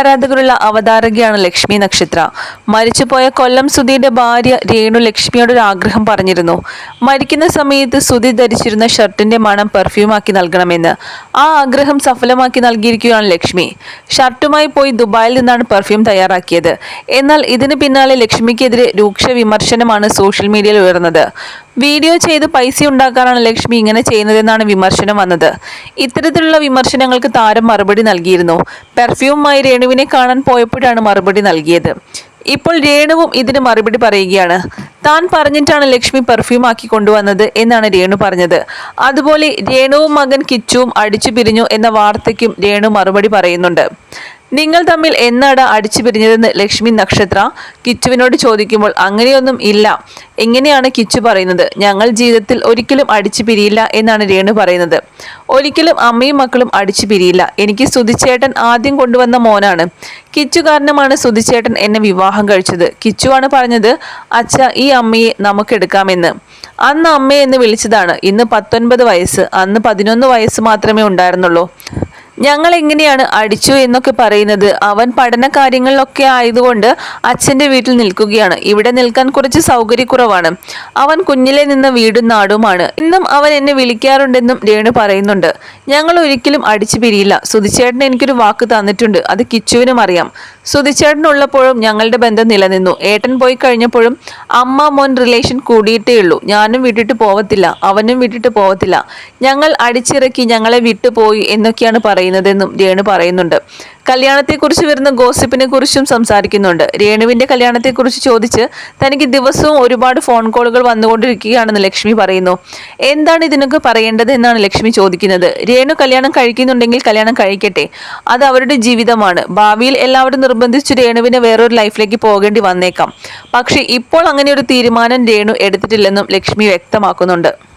ആരാധകരുള്ള അവതാരകയാണ് ലക്ഷ്മി നക്ഷത്ര. മരിച്ചുപോയ കൊല്ലം സുധിയുടെ ഭാര്യ രേണു ലക്ഷ്മിയോട് ഒരു ആഗ്രഹം പറഞ്ഞിരുന്നു. മരിക്കുന്ന സമയത്ത് സുധി ധരിച്ചിരുന്ന ഷർട്ടിന്റെ മണം പെർഫ്യൂമാക്കി നൽകണമെന്ന്. ആ ആഗ്രഹം സഫലമാക്കി നൽകിയിരിക്കുകയാണ് ലക്ഷ്മി. ഷർട്ടുമായി പോയി ദുബായിൽ നിന്നാണ് പെർഫ്യൂം തയ്യാറാക്കിയത്. എന്നാൽ ഇതിന് പിന്നാലെ ലക്ഷ്മിക്കെതിരെ രൂക്ഷ വിമർശനമാണ് സോഷ്യൽ മീഡിയയിൽ ഉയർന്നത്. വീഡിയോ ചെയ്ത് പൈസ ഉണ്ടാക്കാനാണ് ലക്ഷ്മി ഇങ്ങനെ ചെയ്യുന്നതെന്നാണ് വിമർശനം വന്നത്. ഇത്തരത്തിലുള്ള വിമർശനങ്ങൾക്ക് താരം മറുപടി നൽകിയിരുന്നു. പെർഫ്യൂമുമായി രേണുവിനെ കാണാൻ പോയപ്പോഴാണ് മറുപടി നൽകിയത്. ഇപ്പോൾ രേണുവും ഇതിന് മറുപടി പറയുകയാണ്. താൻ പറഞ്ഞിട്ടാണ് ലക്ഷ്മി പെർഫ്യൂം ആക്കി കൊണ്ടുവന്നത് എന്നാണ് രേണു പറഞ്ഞത്. അതുപോലെ രേണുവും മകൻ കിച്ചുവും അടിച്ചു പിരിഞ്ഞു എന്ന വാർത്തയ്ക്കും രേണു മറുപടി പറയുന്നുണ്ട്. നിങ്ങൾ തമ്മിൽ എന്നാണ് അടിച്ചു പിരിഞ്ഞതെന്ന് ലക്ഷ്മി നക്ഷത്ര കിച്ചുവിനോട് ചോദിക്കുമ്പോൾ അങ്ങനെയൊന്നും ഇല്ല. എങ്ങനെയാണ് കിച്ചു പറയുന്നത്? ഞങ്ങൾ ജീവിതത്തിൽ ഒരിക്കലും അടിച്ചു പിരിയില്ല എന്നാണ് രേണു പറയുന്നത്. ഒരിക്കലും അമ്മയും മക്കളും അടിച്ചു പിരിയില്ല. എനിക്ക് സുധിച്ചേട്ടൻ ആദ്യം കൊണ്ടുവന്ന മോനാണ്. കിച്ചു കാരണമാണ് സുധിച്ചേട്ടൻ എന്നെ വിവാഹം കഴിച്ചത്. കിച്ചുവാണ് പറഞ്ഞത് അച്ഛ ഈ അമ്മയെ നമുക്കെടുക്കാമെന്ന് അന്ന് അമ്മയെന്ന് എന്ന് വിളിച്ചതാണ്. ഇന്ന് പത്തൊൻപത് വയസ്സ്. അന്ന് പതിനൊന്ന് വയസ്സ് മാത്രമേ ഉണ്ടായിരുന്നുള്ളൂ. ഞങ്ങൾ എങ്ങനെയാണ് അടിച്ചു എന്നൊക്കെ പറയുന്നത്. അവൻ പഠന കാര്യങ്ങളിലൊക്കെ ആയതുകൊണ്ട് അച്ഛന്റെ വീട്ടിൽ നിൽക്കുകയാണ്. ഇവിടെ നിൽക്കാൻ കുറച്ച് സൗകര്യക്കുറവാണ് അവൻ കുഞ്ഞിലെ നിന്ന് വീടും നാടുമാണ്. ഇന്നും അവൻ എന്നെ വിളിക്കാറുണ്ടെന്നും രേണു പറയുന്നുണ്ട്. ഞങ്ങൾ ഒരിക്കലും അടിച്ചു പിരിയില്ല. സുധിച്ചേട്ടൻ എനിക്കൊരു വാക്ക് തന്നിട്ടുണ്ട്. അത് കിച്ചുവിനും അറിയാം. സുധിച്ചേട്ടനുള്ളപ്പോഴും ഞങ്ങളുടെ ബന്ധം നിലനിന്നു. ഏട്ടൻ പോയി കഴിഞ്ഞപ്പോഴും അമ്മ മോൻ റിലേഷൻ കൂടിയിട്ടേ ഉള്ളൂ. ഞാനും വിട്ടിട്ട് പോവത്തില്ല. അവനും വിട്ടിട്ട് പോവത്തില്ല. ഞങ്ങൾ അടിച്ചിറക്കി ഞങ്ങളെ വിട്ടുപോയി എന്നൊക്കെയാണ് പറയുന്നതെന്നും രേണു പറയുന്നുണ്ട്. കല്യാണത്തെക്കുറിച്ച് വരുന്ന ഗോസിപ്പിനെ കുറിച്ചും സംസാരിക്കുന്നുണ്ട്. രേണുവിന്റെ കല്യാണത്തെക്കുറിച്ച് ചോദിച്ച് തനിക്ക് ദിവസവും ഒരുപാട് ഫോൺ കോളുകൾ വന്നുകൊണ്ടിരിക്കുകയാണെന്ന് ലക്ഷ്മി പറയുന്നു. എന്താണ് ഇതിനൊക്കെ പറയേണ്ടത് എന്നാണ് ലക്ഷ്മി ചോദിക്കുന്നത്. രേണു കല്യാണം കഴിക്കുന്നുണ്ടെങ്കിൽ കല്യാണം കഴിക്കട്ടെ. അത് അവരുടെ ജീവിതമാണ്. ഭാവിയിൽ എല്ലാവരും നിർബന്ധിച്ച് രേണുവിനെ വേറൊരു ലൈഫിലേക്ക് പോകേണ്ടി വന്നേക്കാം. പക്ഷേ ഇപ്പോൾ അങ്ങനെ ഒരു തീരുമാനം രേണു എടുത്തിട്ടില്ലെന്നും ലക്ഷ്മി വ്യക്തമാക്കുന്നുണ്ട്.